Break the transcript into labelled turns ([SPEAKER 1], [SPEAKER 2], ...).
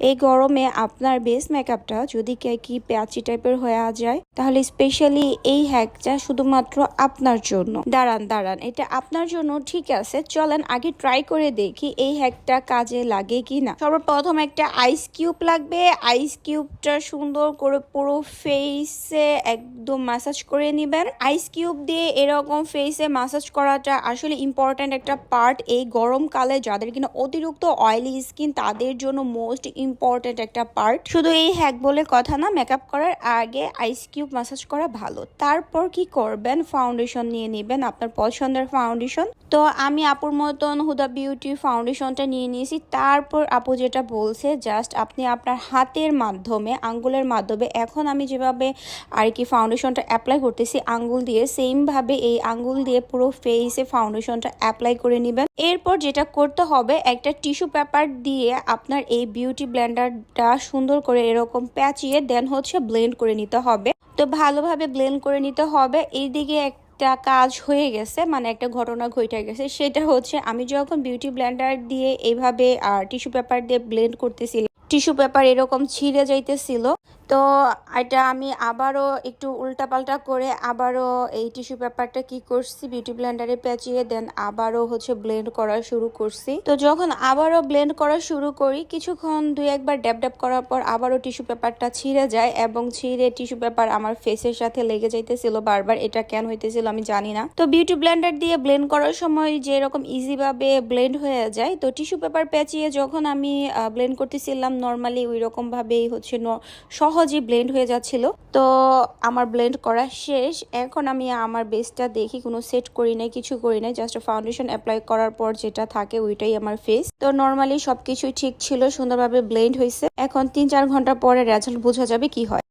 [SPEAKER 1] এই গরমে আপনার বেস মেকআপটা যদি কে প্যাচি টাইপের হয়ে যায়, তাহলে স্পেশালি এই হ্যাকটা শুধুমাত্র আপনার জন্য। দাঁড়ান দাঁড়ান, এটা আপনার জন্য ঠিক আছে, চলেন আগে ট্রাই করে দেখি এই হ্যাকটা কাজে লাগে কি না সর্বপ্রথম একটা আইস কিউব লাগবে আইস কিউবটা সুন্দর করে পুরো ফেসে একদম ম্যাসাজ করে নেবেন। আইস কিউব দিয়ে এরকম ফেসে ম্যাসাজ করাটা আসলে ইম্পর্ট্যান্ট একটা পার্ট এই গরমকালে যাদের কিনা অতিরিক্ত অয়েলি স্কিন তাদের জন্য মোস্ট ইম্পর্ট্যান্ট একটা পার্ট শুধু এই হ্যাক বলে কথা না মেকআপ করার আগে আইস কিউব ম্যাসাজ করা ভালো। তারপর কি করবেন? ফাউন্ডেশন নিয়ে নেবেন আপনার পছন্দের ফাউন্ডেশন তো আমি আপুর মতন হুদা বিউটি ফাউন্ডেশনটা নিয়ে নিয়েছি। তারপর আপু যেটা বলছে জাস্ট আপনি আপনার হাতের মাধ্যমে, আঙ্গুলের মাধ্যমে, এখন আমি যেভাবে আর কি ফাউন্ডেশনটা অ্যাপ্লাই করতেছি, আঙ্গুল দিয়ে সেমভাবে এই আঙ্গুল দিয়ে পুরো ফেসে ফাউন্ডেশনটা অ্যাপ্লাই করে নেবেন। এরপর যেটা করতে হবে, একটা টিস্যু পেপার দিয়ে আপনার এই বিউটি ব্লেন্ডারটা সুন্দর করে এরকম প্যাচিয়ে দেন হচ্ছে ব্লেন্ড করে নিতে হবে। তো ভালোভাবে ব্লেন্ড করে নিতে হবে। এইদিকে একটা কাজ হয়ে গেছে মানে একটা ঘটনা ঘটে গেছে। সেটা হচ্ছে আমি যখন বিউটি ব্লেন্ডার দিয়ে এইভাবে আর টিস্যু পেপার দিয়ে ব্লেন্ড করতেছিলাম টিস্যু পেপার এরকম ছিঁড়ে যাইতেছিল। তো এটা আমি আবারও একটু উল্টাপাল্টা করে আবারও এই টিস্যু পেপারটা কি করছি, বিউটি ব্লেন্ডারে পেঁচিয়ে দেন, আবারও হচ্ছে ব্লেন্ড করা শুরু করছি। তো যখন আবারও ব্লেন্ড করা শুরু করি, কিছুক্ষণ দুই একবার ড্যাব ড্যাব করার পর আবারও টিস্যু পেপারটা ছিঁড়ে যায় এবং ছিঁড়ে টিস্যু পেপার আমার ফেসের সাথে লেগে যাইতেছিল বারবার। এটা কেন হইতেছিল আমি জানি না। তো বিউটি ব্লেন্ডার দিয়ে ব্লেন্ড করার সময় যে এরকম ইজি ব্লেন্ড হয়ে যায়, তো টিস্যু পেপার পেঁচিয়ে যখন আমি ব্লেন্ড করতেছিলাম নর্মালি ওই রকম ভাবেই হচ্ছে সহজে ব্লেন্ড হয়ে যাচ্ছিল। তো আমার ব্লেন্ড করা শেষ। এখন আমি আমার বেসটা দেখি, কোনো সেট করি নাই, কিছু করি নাই জাস্ট ফাউন্ডেশন অ্যাপ্লাই করার পর যেটা থাকে ওইটাই আমার ফেস তো নর্মালি সবকিছুই ঠিক ছিল, সুন্দরভাবে ব্লেন্ড হয়েছে। এখন তিন চার ঘণ্টা পরে রেজাল্ট বোঝা যাবে কি হয়।